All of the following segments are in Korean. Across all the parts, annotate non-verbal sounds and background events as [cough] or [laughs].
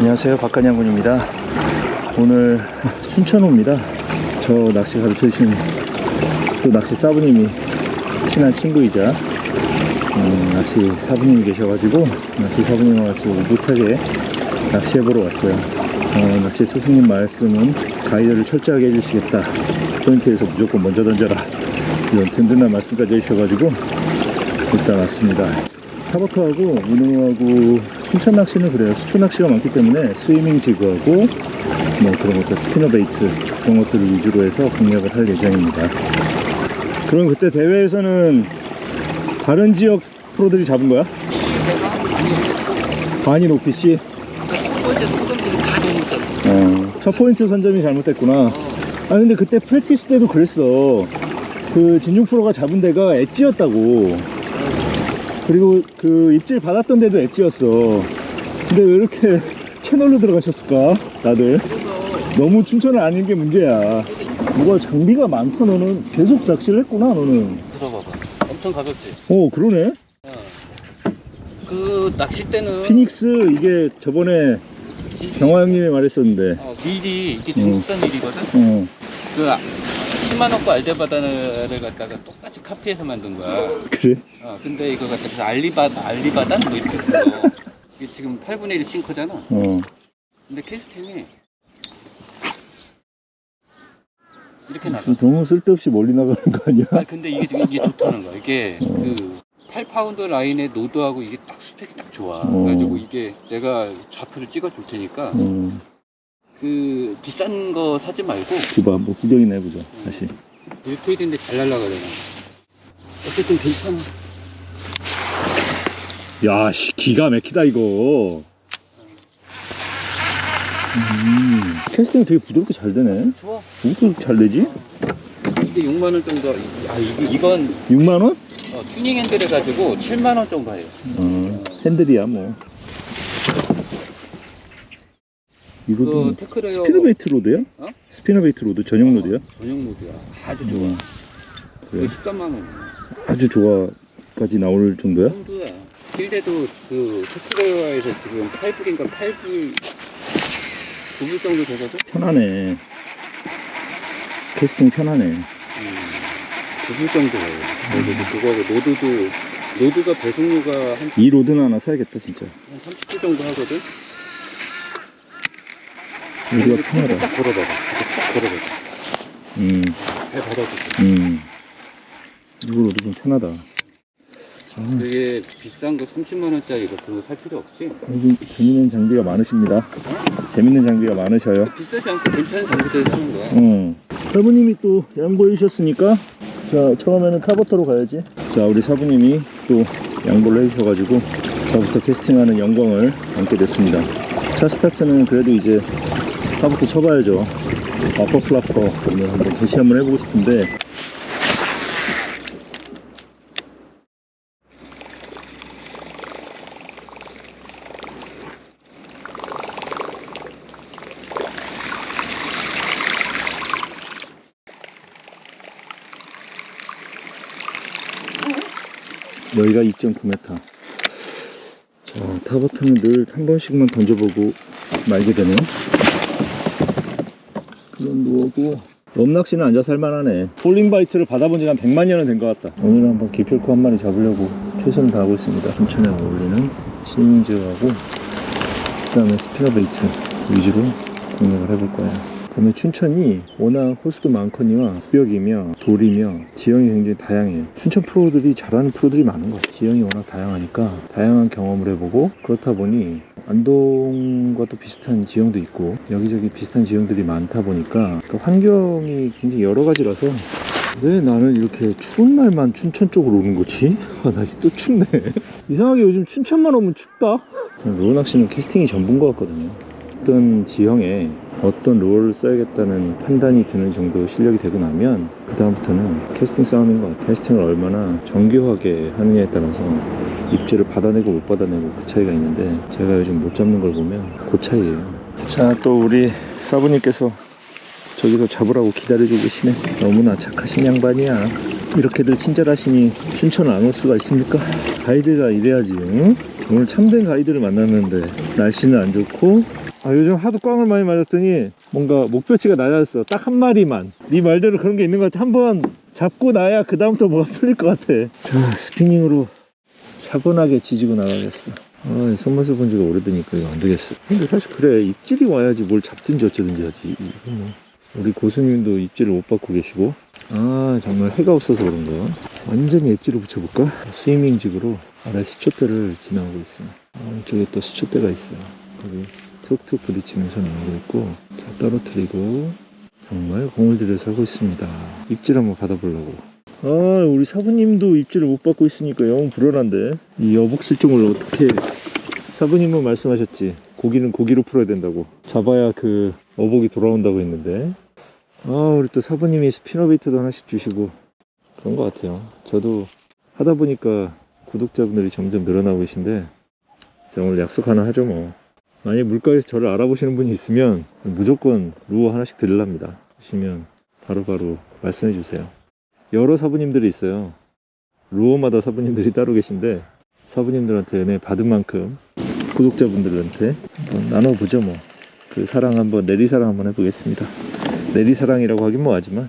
안녕하세요. 박간양군입니다. 오늘 [laughs] 춘천호입니다. 저 낚시 가르쳐 주신 또 낚시 사부님이 친한 친구이자 음, 낚시 사부님이 계셔가지고 낚시 사부님과 같이 오붓하게 낚시해보러 왔어요. 어, 낚시 스승님 말씀은 가이드를 철저하게 해주시겠다. 포인트에서 무조건 먼저 던져라. 이런 든든한 말씀까지 해주셔가지고 일단 왔습니다. 타버터하고 운영하고 춘천 낚시는 그래요. 수초 낚시가 많기 때문에 스위밍 지그하고 뭐 그런 것들 스피너 베이트 그런 것들을 위주로 해서 공략을 할 예정입니다. 그럼 그때 대회에서는 다른 지역 프로들이 잡은 거야? 반이 높이 씨? 넘었잖아. 어, 첫 포인트 선점이 잘못됐구나. 아 근데 그때 프랙티스 때도 그랬어. 그 진중 프로가 잡은 데가 엣지였다고. 그리고 그 입질 받았던 데도 엣지였어. 근데 왜 이렇게 [laughs] 채널로 들어가셨을까? 다들. 너무 춘천을 아는 게 문제야. 뭐가 장비가 많다 너는. 계속 낚시를 했구나 너는. 들어봐봐. 엄청 가볍지. 어 그러네. 어. 그 낚시 때는 피닉스 이게 저번에 병화 형님이 말했었는데. 어, 밀이 이게 중국산 밀이거든. 어. 그 10만 원거 알데바다를 갖다가 똑같이 카피해서 만든 거야. 그래? 어, 근데 이거 갖다 가 알리바다 알리바단 뭐 이렇게 불러. 이게 지금 8분의 1 싱크잖아. 어. 근데 캐스팅이 이렇게 나가. 너무 쓸데없이 멀리 나가는 거 아니야? 아 근데 이게 이게 좋다는 거야. 이게 그 8파운드 라인의 노드하고 이게 딱 스펙이 딱 좋아. 어. 그래가지고 이게 내가 좌표를 찍어줄 테니까 어. 그 비싼 거 사지 말고 줘봐 한번 구경이나 해보자 다시 일토일인데 잘 날라가잖아. 어쨌든 괜찮아. 야 씨 기가 막히다 이거 음, 캐스팅 되게 부드럽게 잘 되네 좋아. 어떻게 이렇게 잘 되지? 이게 6만 원 정도. 아 이거 이건 6만원? 어, 튜닝 핸들 해가지고 7만 원 정도 해요. 어 핸들이야 뭐 이거도 그 테크레어 스피너베이트 로드야? 어? 스피너베이트 로드 전용 로드야? 전용 모드야. 아주 좋아. 음, 그래? 이거 13만 원. 아주 좋아까지 나올 정도야? 정도야. 필드도 그 테크레어에서 지금 8불인가 8불 9불 정도 되거든. 편하네 캐스팅 편하네 음, 9불 정도예요. 그래서 그거하고 노드도 노드가 배송료가 한, 이 로드는 하나 사야겠다 진짜 한 30불 정도 하거든. 여기가 편하다 딱 걸어봐봐. 딱 걸어봐봐. 음, 잘 받아줄게. 음. 이거 로드 좀 편하다 아, 되게 비싼 거 30만 원짜리 같은 거살 필요 없이 여기 재밌는 장비가 많으십니다. 재밌는 장비가 많으셔요. 비싸지 않고 괜찮은 장비들 사는 거야. 응. 사부님이 또 양보해 주셨으니까 자 처음에는 카버터로 가야지. 자 우리 사부님이 또 양보를 해주셔가지고 저부터 캐스팅하는 영광을 안게 됐습니다. 차 스타트는 그래도 이제 카버터 쳐봐야죠. 아퍼 플라퍼 오늘 한번 다시 한번 해보고 싶은데 여기가 2.9m. 자, 타버터는 늘한 번씩만 던져보고 말게 되네요. 그런 거고. 넘낚시는 앉아서 할만하네. 폴링바이트를 받아본 지 한 100만 년은 된 것 같다. 오늘은 한번 기필코 한 마리 잡으려고 최선을 다하고 있습니다. 춘천에 어울리는 시민즈하고 그 다음에 스피너베이트 위주로 공략을 해볼 거예요. 보면 춘천이 워낙 호수도 많거니와 벽이며 돌이며 지형이 굉장히 다양해요. 춘천 프로들이 잘하는 프로들이 많은 것 같아요. 지형이 워낙 다양하니까 다양한 경험을 해보고 그렇다 보니 안동과도 비슷한 지형도 있고 여기저기 비슷한 지형들이 많다 보니까 그 환경이 굉장히 여러 가지라서 왜 나는 이렇게 추운 날만 춘천 쪽으로 오는 거지? [laughs] 아, 날씨 또 춥네. [laughs] 이상하게 요즘 춘천만 오면 춥다? 로우 낚시는 캐스팅이 전부인 것 같거든요. 어떤 지형에 어떤 롤을 써야겠다는 판단이 드는 정도 실력이 되고 나면 그 다음부터는 캐스팅 싸움인 것 같아요. 캐스팅을 얼마나 정교하게 하느냐에 따라서 입질을 받아내고 못 받아내고 그 차이가 있는데 제가 요즘 못 잡는 걸 보면 그 차이예요. 자 또 우리 사부님께서 저기서 잡으라고 기다려주고 계시네. 너무나 착하신 양반이야. 이렇게들 친절하시니 춘천을 안올 수가 있습니까? 가이드가 이래야지. 응? 오늘 참된 가이드를 만났는데 날씨는 안 좋고 아 요즘 하도 꽝을 많이 맞았더니 뭔가 목표치가 낮아졌어. 딱 한 마리만. 네 말대로 그런 게 있는 것 같아. 한번 잡고 나야 그 다음부터 뭐가 풀릴 것 같아. 자 스피닝으로 차분하게 지지고 나가겠어. 아 손맛을 본 지가 오래되니까 이거 안 되겠어. 근데 사실 그래. 입질이 와야지 뭘 잡든지 어쩌든지 하지. 이거 뭐. 우리 고수님도 입질을 못 받고 계시고. 아 정말 해가 없어서 그런가 완전히 엣지로 붙여볼까? 스위밍직으로 아래 수초대를 지나가고 있어요 아, 이쪽에 또 수초대가 있어요. 거기 툭툭 부딪히면서 나오고 있고 자 떨어뜨리고 정말 공을 들여서 하고 있습니다. 입질 한번 받아보려고. 아 우리 사부님도 입질을 못 받고 있으니까 영 불안한데. 이 여복 실종을 어떻게 사부님은 말씀하셨지? 고기는 고기로 풀어야 된다고. 잡아야 그 어복이 돌아온다고 했는데. 아 우리 또 사부님이 스피너베이트도 하나씩 주시고 그런 것 같아요. 저도 하다 보니까 구독자분들이 점점 늘어나고 계신데 자 오늘 약속 하나 하죠 뭐 만약 물가에서 저를 알아보시는 분이 있으면 무조건 루어 하나씩 드릴랍니다. 보시면 바로바로 말씀해 주세요. 여러 사부님들이 있어요. 루어마다 사부님들이 따로 계신데 사부님들한테 은혜 받은 만큼 구독자분들한테 한번 나눠보죠 뭐. 그 사랑 한번 내리사랑 한번 해보겠습니다. 내리사랑이라고 하긴 뭐하지만.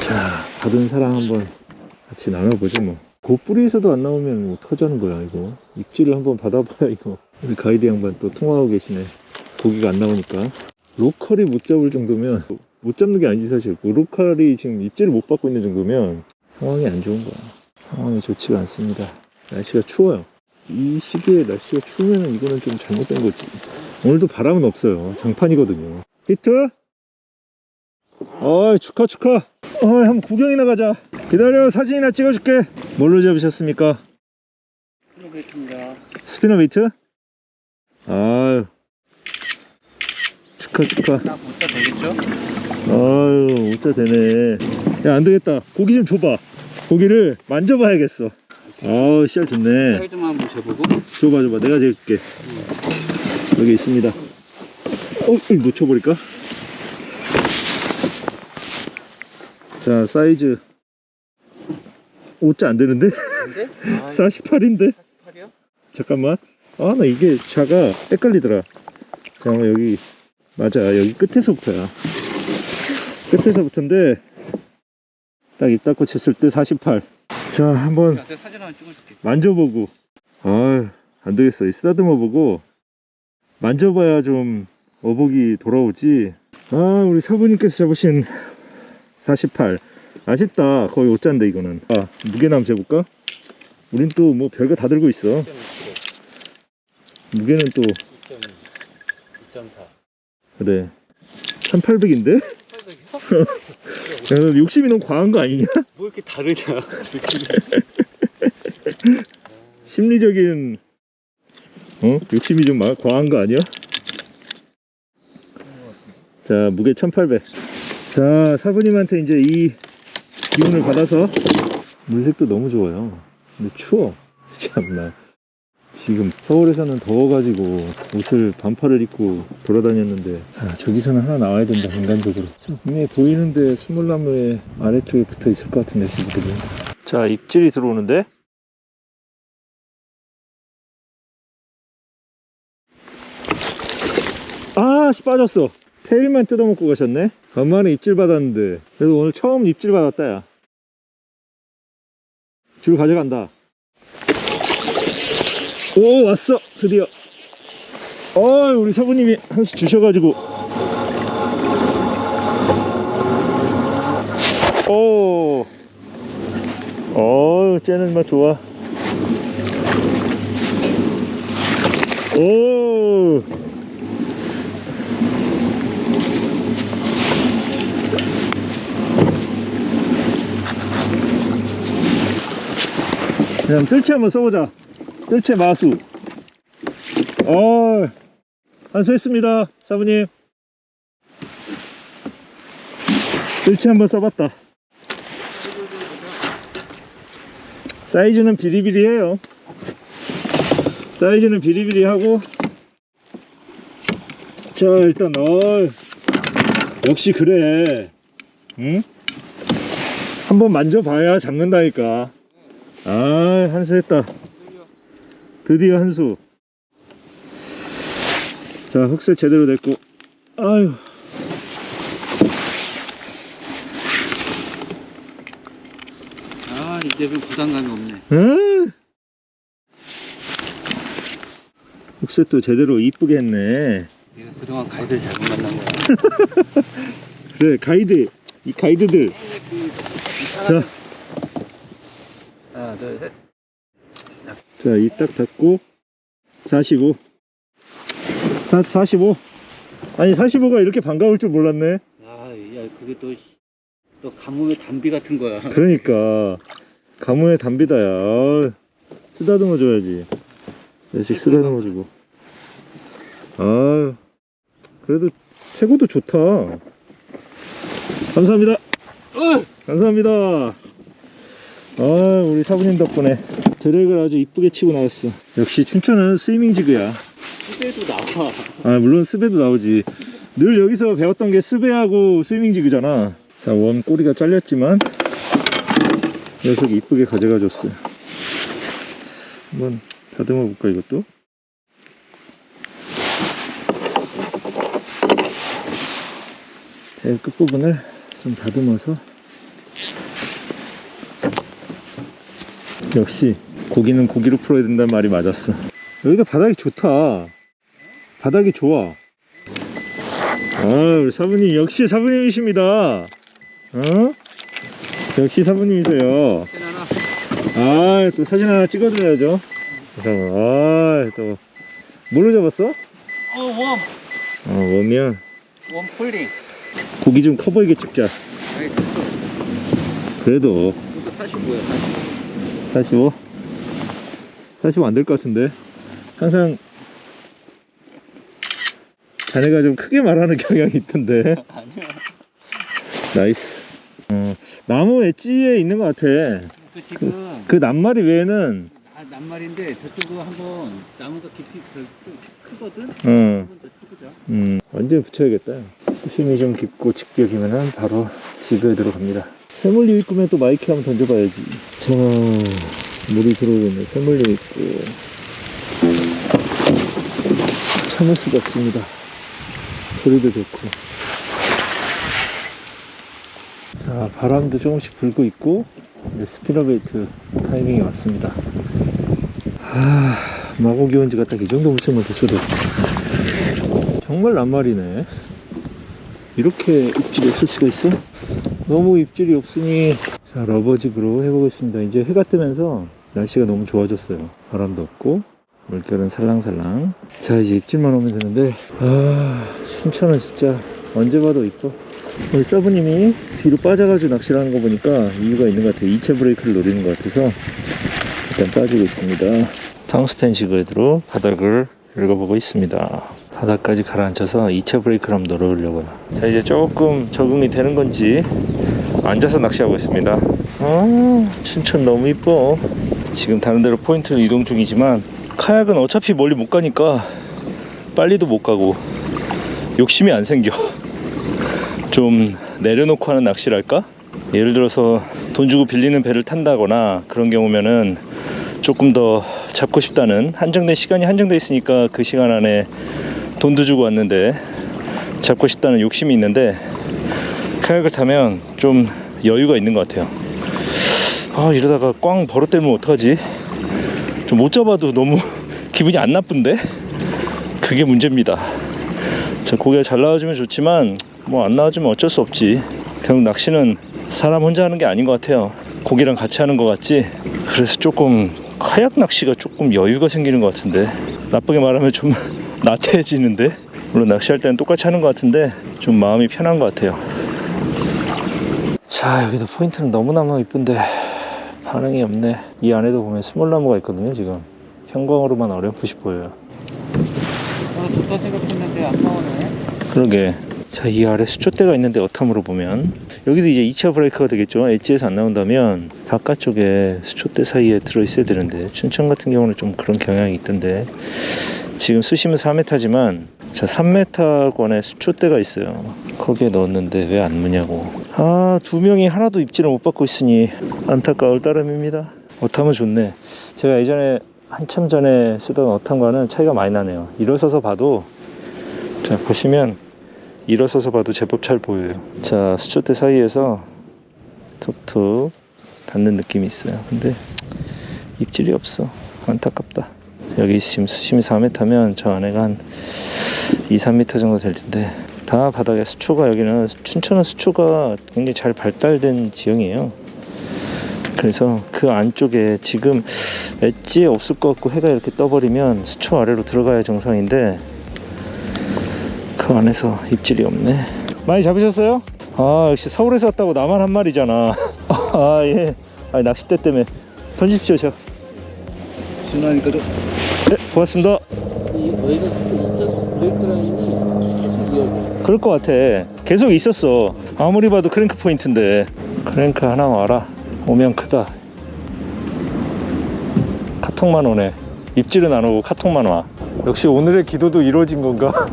자 받은 사랑 한번 같이 나눠보죠 뭐. 고뿌리에서도 안 나오면 어떡하자는 거야 이거. 입질을 한번 받아봐야 이거 우리 가이드 양반 또 통화하고 계시네. 고기가 안 나오니까. 로컬이 못 잡을 정도면 못 잡는 게 아니지 사실. 그 로컬이 지금 입질을 못 받고 있는 정도면 상황이 안 좋은 거야. 상황이 좋지가 않습니다. 날씨가 추워요. 이 시기에 날씨가 추우면 이거는 좀 잘못된 거지. 오늘도 바람은 없어요. 장판이거든요. 히트! 어이 축하 축하! 어이 한번 구경이나 가자. 기다려 사진이나 찍어줄게. 뭘로 잡으셨습니까? 프로베이트입니다. 스피너 베이트? 아유 축하 축하 딱 문자 되겠죠? 아유 오자 되네 야 안 되겠다 고기 좀 줘봐 고기를 만져봐야겠어 아우 씨알 좋네 사이즈만 한번 재보고. 줘봐 줘봐 내가 재줄게 여기 있습니다 어 이거 놓쳐버릴까? 자 사이즈 5자 안 되는데? 근데? 아, 48인데? 48이요? 잠깐만 아 나 이게 자가 헷갈리더라. 잠깐만 여기 맞아. 여기 끝에서부터야. 끝에서부터인데 딱 입 닫고 쟀을 때 48 자 한번 나한테 사진 하나 찍어줄게. 만져보고. 아 안되겠어. 이 쓰다듬어 보고. 만져봐야 좀 어복이 돌아오지. 아 우리 사부님께서 잡으신 48 아쉽다. 거의 5자인데 이거는. 아 무게나 한번 재볼까? 우린 또 뭐 별거 다 들고 있어 무게는 또 2.4. 그래 1800인데? 800이요? 야, 욕심이 너무 과한 거 아니냐? 뭐 이렇게 다르냐? [laughs] 심리적인 어? 욕심이 좀 마- 과한 거 아니야? 자 무게 1800자 사부님한테 이제 이 기운을 받아서 물색도 너무 좋아요 근데 추워 [laughs] 참나 지금 서울에서는 더워가지고 옷을 반팔을 입고 돌아다녔는데 아, 저기서는 하나 나와야 된다 인간적으로 자, 분명히 보이는데 수물나무의 아래쪽에 붙어 있을 것 같은데 고기들이 자 입질이 들어오는데 아, 씨 빠졌어. 테일만 뜯어먹고 가셨네. 간만에 입질 받았는데. 그래도 오늘 처음 입질 받았다, 야. 줄 가져간다. 오, 왔어. 드디어. 어, 우리 사부님이 한 수 주셔가지고. 오. 어, 쟤는 맛 좋아. 오. 그냥 뜰채 한번 써보자. 뜰채 마수. 어, 한수했습니다, 사부님. 뜰채 한번 써봤다. 사이즈는 비리비리해요. 사이즈는 비리비리하고. 자, 일단, 어, 역시 그래. 응? 한번 만져봐야 잡는다니까. 아, 한수 했다. 드디어 한수. 자 흑색 제대로 됐고 아유 아 이제는 부담감이 없네. 에? 흑색도 제대로 이쁘게 했네 내가 그동안 가이드를 잘못 만난 거야. [laughs] 그래 가이드 이 가이드들 자, 하나 둘 셋. 자, 이 딱 닫고 45. 사, 45. 아니 45가 이렇게 반가울 줄 몰랐네. 야, 야 그게 또, 또 가뭄의 단비 같은 거야. 그러니까 가뭄의 담비다야. 아유, 쓰다듬어 줘야지. 자식 쓰다듬어 주고. 아유, 그래도 최고도 좋다. 감사합니다. 어! 감사합니다. 아, 우리 사부님 덕분에 드랙을 아주 이쁘게 치고 나왔어. 역시 춘천은 스위밍 지그야. 시대도 나와. 아 물론 스베도 나오지 늘 여기서 배웠던 게 스베하고 스위밍 지그잖아 자원 꼬리가 잘렸지만 녀석이 이쁘게 가져가 줬어요 한번 다듬어 볼까 이것도 대 끝부분을 좀 다듬어서 역시 고기는 고기로 풀어야 된다는 말이 맞았어 여기가 바닥이 좋다 바닥이 좋아. 아, 우리 사부님 역시 사부님이십니다. 어? 역시 사부님이세요. 하나. 아, 또 사진 하나 찍어드려야죠. 잠깐만. 아, 또 뭘로 잡았어? 어, 웜. 어, 웜이야. 웜 폴링. 고기 좀 커 보이게 찍자. 그래도 이거 45야, 45. 45. 45안될 것 같은데. 항상 자네가 좀 크게 말하는 [laughs] 경향이 있던데. 아니야. 나이스. 어, 나무 엣지에 있는 것 같아. 그 지금 그 낱말이 외에는 아, 낱말인데 저쪽으로 한번 나무가 깊이 그, 좀 크거든? 어, 한번 더 쳐보자. 음, 완전 붙여야겠다. 수심이 좀 깊고 직벽이면은 바로 지그에 들어갑니다. 새물류 입구면 또 마이크 한번 던져봐야지. 자, 물이 들어오고 있네. 새물류 입구. 참을 수가 없습니다. 소리도 좋고. 자, 바람도 조금씩 불고 있고, 이제 스피너베이트 타이밍이 왔습니다. 아, 마고 기온지가 딱 이 정도 물색만 됐어도 정말 낱말이네. 이렇게 입질이 없을 수가 있어? 너무 입질이 없으니 자 러버직으로 해보겠습니다. 이제 해가 뜨면서 날씨가 너무 좋아졌어요. 바람도 없고 물결은 살랑살랑. 자 이제 입질만 오면 되는데 아 춘천은 진짜 언제 봐도 이뻐. 우리 서브님이 뒤로 빠져가지고 낚시를 하는 거 보니까 이유가 있는 것 같아요. 이체 브레이크를 노리는 것 같아서 일단 빠지고 있습니다. 탕스텐 시그헤드로 바닥을 읽어보고 있습니다. 바닥까지 가라앉혀서 2차 브레이크를 한번 넣어보려고요. 자 이제 조금 적응이 되는 건지 앉아서 낚시하고 있습니다. 아 춘천 너무 이뻐. 지금 다른 데로 포인트를 이동 중이지만 카약은 어차피 멀리 못 가니까 빨리도 못 가고 욕심이 안 생겨. [laughs] 좀 내려놓고 하는 낚시랄까? 예를 들어서 돈 주고 빌리는 배를 탄다거나 그런 경우면은 조금 더 잡고 싶다는 한정된 시간이 한정돼 있으니까 그 시간 안에 돈도 주고 왔는데 잡고 싶다는 욕심이 있는데 카약을 타면 좀 여유가 있는 것 같아요. 아 이러다가 꽝 버릇되면 어떡하지? 좀 못 잡아도 너무 [laughs] 기분이 안 나쁜데? 그게 문제입니다. 자 고개가 잘 나와주면 좋지만 뭐 안 나와주면 어쩔 수 없지. 결국 낚시는 사람 혼자 하는 게 아닌 것 같아요. 고기랑 같이 하는 것 같지. 그래서 조금 카약 낚시가 조금 여유가 생기는 것 같은데 나쁘게 말하면 좀 [laughs] 나태해지는데 물론 낚시할 때는 똑같이 하는 것 같은데 좀 마음이 편한 것 같아요. 자 여기도 포인트는 너무너무 이쁜데 반응이 없네. 이 안에도 보면 스몰나무가 있거든요 지금. 형광으로만 어렴풋이 보여요. 아, 좋다 생각했는데 안 나오네. 그러게. 자, 이 아래 수초대가 있는데 어탐으로 보면 여기도 이제 2차 브레이크가 되겠죠. 엣지에서 안 나온다면 바깥쪽에 수초대 사이에 들어 있어야 되는데 춘천 같은 경우는 좀 그런 경향이 있던데 지금 수심은 4m지만 자 3m권에 수초대가 있어요. 거기에 넣었는데 왜 안 무냐고. 아, 두 명이 하나도 입질을 못 받고 있으니 안타까울 따름입니다. 어탐은 좋네. 제가 예전에 한참 전에 쓰던 어탐과는 차이가 많이 나네요. 일어서서 봐도 자 보시면 일어서서 봐도 제법 잘 보여요. 자 수초대 사이에서 툭툭 닿는 느낌이 있어요. 근데 입질이 없어. 안타깝다. 여기 지금 수심이 4m면 저 안에가 한 2, 3m 정도 될 텐데 다 바닥에 수초가 여기는 춘천은 수초가 굉장히 잘 발달된 지형이에요. 그래서 그 안쪽에 지금 엣지 없을 것 같고 해가 이렇게 떠버리면 수초 아래로 들어가야 정상인데 그 안에서 입질이 없네. 많이 잡으셨어요? 아 역시 서울에서 왔다고 나만 한 마리잖아. [laughs] 아 예. 아 낚싯대 때문에 던집시오 저. 순하니까 좀 네 고맙습니다. 이 너희가 진짜 브레이크 라인이 계속 이어져. 그럴 것 같아. 계속 있었어. 아무리 봐도 크랭크 포인트인데. 크랭크 하나 와라. 오면 크다. 카톡만 오네. 입질은 안 오고 카톡만 와. 역시 오늘의 기도도 이루어진 건가? [laughs]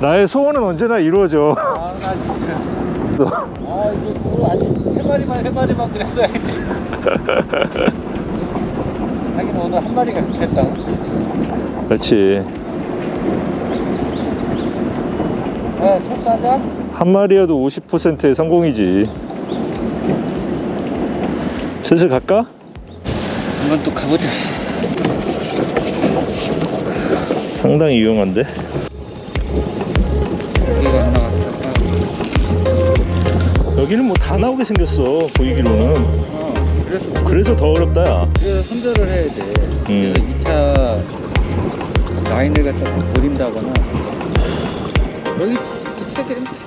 나의 소원은 언제나 이루어져. 아, 나 진짜. 아, 이거 그거 아직 세 마리만 세 마리만 그랬어야지. [laughs] 하긴 오늘 한 마리가 좋겠다. 그렇지. 아, 첫사자? 한 마리여도 50%의 성공이지. 슬슬 갈까? 한번 또 가보자. 상당히 유용한데. 여기는 뭐 다 나오게 생겼어 보이기로는. 어, 그래서 그래서 더 어렵다. 야. 그래서 선별을 해야 돼. 음. 그래서 2차 라인을 갖다가 버린다거나 여기 되잖아. 어.